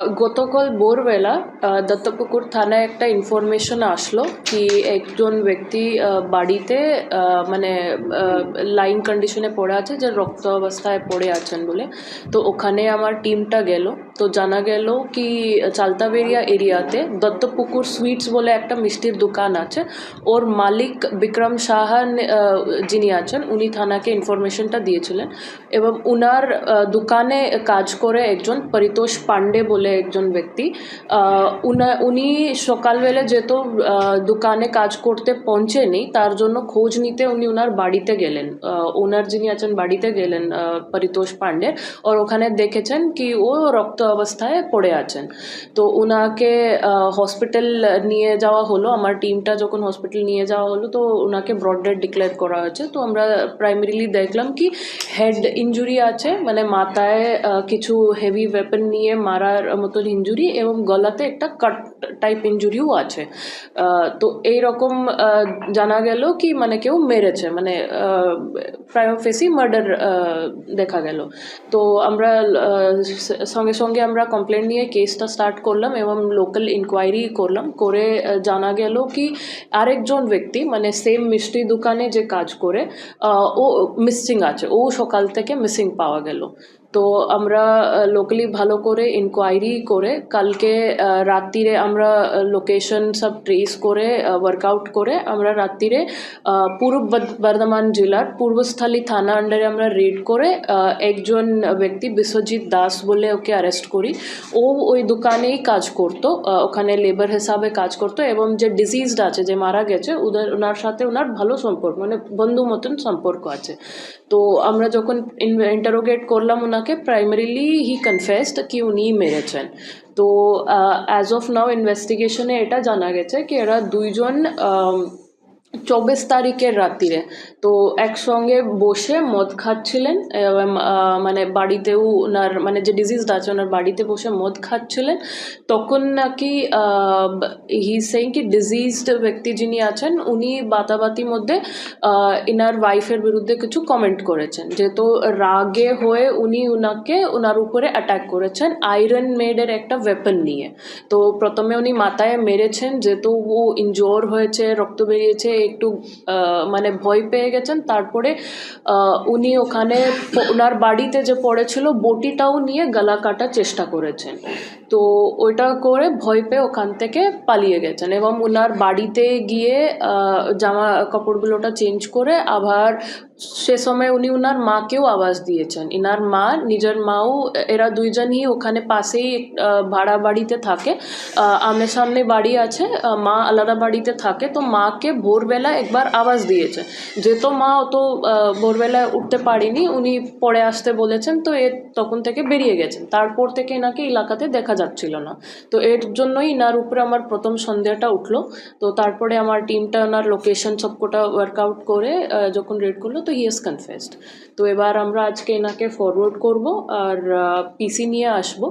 গতকাল ভোরবেলা দত্তপুকুর থানায় একটা ইনফরমেশন আসলো কি একজন ব্যক্তি বাড়িতে মানে লাইন কন্ডিশনে পড়ে আছে, যে রক্ত অবস্থায় পড়ে আছেন বলে। তো ওখানে আমার টিমটা গেল। তো জানা গেল কি চালতাবেরিয়া এরিয়াতে দত্তপুকুর সুইটস বলে একটা মিষ্টির দোকান আছে। ওর মালিক বিক্রম সাহা যিনি আছেন, উনি থানাকে ইনফরমেশনটা দিয়েছিলেন। এবং উনার দোকানে কাজ করে একজন পরিতোষ পান্ডে বলে একজন ব্যক্তি উনা সকালবেলা যেহেতু দোকানে কাজ করতে পৌঁছেনি, তার জন্য খোঁজ নিতে উনি ওনার বাড়িতে গেলেন। ওনার যিনি আছেন বাড়িতে গেলেন পরিতোষ পান্ডে। ওর ওখানে দেখেছেন কি ও রক্ত অবস্থায় পড়ে আছেন। তো ওনাকে হসপিটাল নিয়ে যাওয়া হলো। আমার টিমটা যখন হসপিটাল নিয়ে যাওয়া হলো, তো ওনাকে ব্রড ডেড ডিক্লেয়ার করা হয়েছে। তো আমরা প্রাইমারিলি দেখলাম কি হেড ইনজুরি আছে। মানে মাথায় কিছু হেভি ওয়েপন নিয়ে মারার মতন ইঞ্জুরি এবং গলাতে একটা কাট টাইপ ইনজুরিও আছে। তো এই রকম জানা গেল কি মানে কেউ মেরেছে মানে প্রায়োফেসি মার্ডার দেখা গেল। তো আমরা সঙ্গে সঙ্গে আমরা কমপ্লেন নিয়ে কেসটা স্টার্ট করলাম এবং লোকাল ইনকোয়ারি করলাম। করে জানা গেল কি আরেকজন ব্যক্তি মানে সেম মিষ্টি দোকানে যে কাজ করে ও মিসিং আছে, ও সকাল থেকে মিসিং পাওয়া গেল। তো আমরা লোকালি ভালো করে ইনকোয়ারি করে, কালকে রাত্রিরে আমরা লোকেশন সব ট্রেস করে ওয়ার্কআউট করে আমরা রাত্রিরে পূর্ব বর্ধমান জেলার পূর্বস্থলী থানা আন্ডারে আমরা রেড করে একজন ব্যক্তি বিশ্বজিৎ দাস বলে ওকে অ্যারেস্ট করি। ও ওই দোকানেই কাজ করতো ওখানে লেবার হিসাবে কাজ করতো এবং যে ডিজিজড আছে, যে মারা গেছে ওদের ওনার সাথে ওনার ভালো সম্পর্ক মানে বন্ধু মতন সম্পর্ক আছে। তো আমরা যখন ইন্টারোগেট করলাম ওনাকে প্রাইমারিলি হি কনফেসড কি উনি মেরেছেন তো অ্যাজ অফ নাও ইনভেস্টিগেশনে এটা জানা গেছে কি এরা দুইজন চব্বিশ তারিখের রাত্রিরে। তো একসঙ্গে বসে মদ খাচ্ছিলেন মানে বাড়িতেও ওনার মানে যে ডিজিজড আছে, ওনার বাড়িতে বসে মদ খাচ্ছিলেন। তখন নাকি হি সেইং কি ডিজিজড ব্যক্তি যিনি আছেন, উনি বাতাবাতির মধ্যে ইনার ওয়াইফের বিরুদ্ধে কিছু কমেন্ট করেছেন। যেহেতু রাগে হয়ে উনি ওনাকে ওনার উপরে অ্যাটাক করেছেন আয়রন মেডের একটা ওয়েপন নিয়ে। তো প্রথমে উনি মাথায় মেরেছেন, যেহেতু ও ইনজোর হয়েছে, রক্ত বেরিয়েছে একটু মানে ভয় পেয়ে গেছেন। তারপরে উনি ওখানে, ওনার বাড়িতে যে পড়েছিল, বটিটাও নিয়ে গলা কাটার চেষ্টা করেছেন। তো ওইটা করে ভয় পেয়ে ওখান থেকে পালিয়ে গেছেন এবং ওনার বাড়িতে গিয়ে জামা কাপড়গুলোটা চেঞ্জ করে আবার সে সময় উনি ওনার মাকেও আওয়াজ দিয়েছেন। ইনার মা নিজের মাও এরা দুইজনই ওখানে পাশেই ভাড়া বাড়িতে থাকে। আমনে সামনে বাড়ি আছে মা আলাদা বাড়িতে থাকে তো মাকে ভোরবেলা একবার আওয়াজ দিয়েছে। যেহেতু মা অত আহ, ভোরবেলায় উঠতে পারেনি উনি পরে আসতে বলেছেন তো এ তখন থেকে বেরিয়ে গেছেন। তারপর থেকে এনাকে এলাকাতে দেখা যাচ্ছিল না। তো এর জন্যই ইনার উপরে আমার প্রথম সন্দেহটা উঠল। তো তারপরে আমার টিমটা ওনার লোকেশন সবকটা ওয়ার্কআউট করে যখন রেড করল, তো ইয়েস কনফেসড তো এবার আমরা আজকে এনাকে ফরওয়ার্ড করব আর পিসি নিয়ে আসব।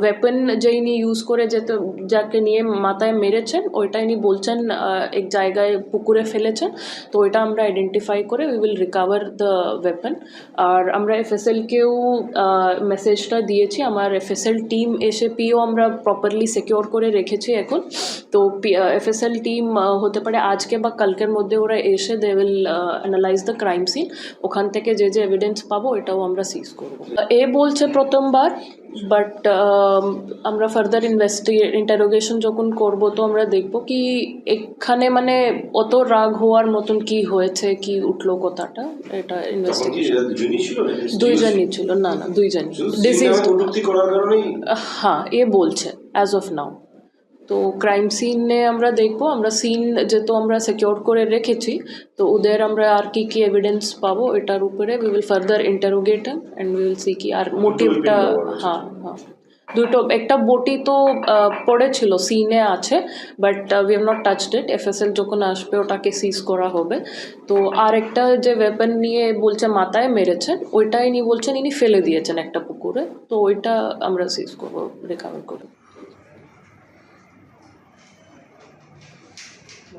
ওয়েপন যে ইনি ইউজ করে যেতে, যাকে নিয়ে মাথায় মেরেছেন, ওইটা ইনি বলছেন এক জায়গায় পুকুরে ফেলেছেন। তো ওইটা আমরা আইডেন্টিফাই করে we will recover the weapon আর আমরা এফএসএলকেও মেসেজটা দিয়েছি। আমার এফএসএল টিম এসে পিও আমরা প্রপারলি সিকিওর করে রেখেছি এখন। তো এফএসএল টিম হতে পারে আজকে বা কালকের মধ্যে ওরা এসে they will analyse the crime scene ওখান থেকে যে যে এভিডেন্স পাবো এটাও আমরা সিজ করব। এ বলছে প্রথমবার বাট আমরা ফার্দার ইনভেস্টি ইন্টারোগেশন যখন করব তো আমরা দেখব কি এখানে মানে অত রাগ হওয়ার মতন কি হয়েছে কি উঠল কথাটা এটা ইনভেস্টিগেশন দুইজনই ছিল না না দুইজনই। ডিজিজ হ্যাঁ এ বলছে অ্যাজ অফ নাও তো ক্রাইম সিনে আমরা দেখব আমরা সিন যেহেতু আমরা সিকিওর করে রেখেছি তো ওদের আমরা আর কি কি এভিডেন্স পাবো এটার উপরে we will further interrogate and we will see কি আর মোটিভটা হ্যাঁ হ্যাঁ। দুটো একটা বটি তো পড়েছিল সিনে আছে but we have not touched it FSL যখন আসবে ওটাকে সিজ করা হবে। তো আর একটা যে ওয়েপন নিয়ে বলছে মাথায় মেরেছেন ওইটাই ইনি বলছেন ইনি ফেলে দিয়েছেন একটা পুকুরে তো ওইটা আমরা সিজ করব রিকাভার করব।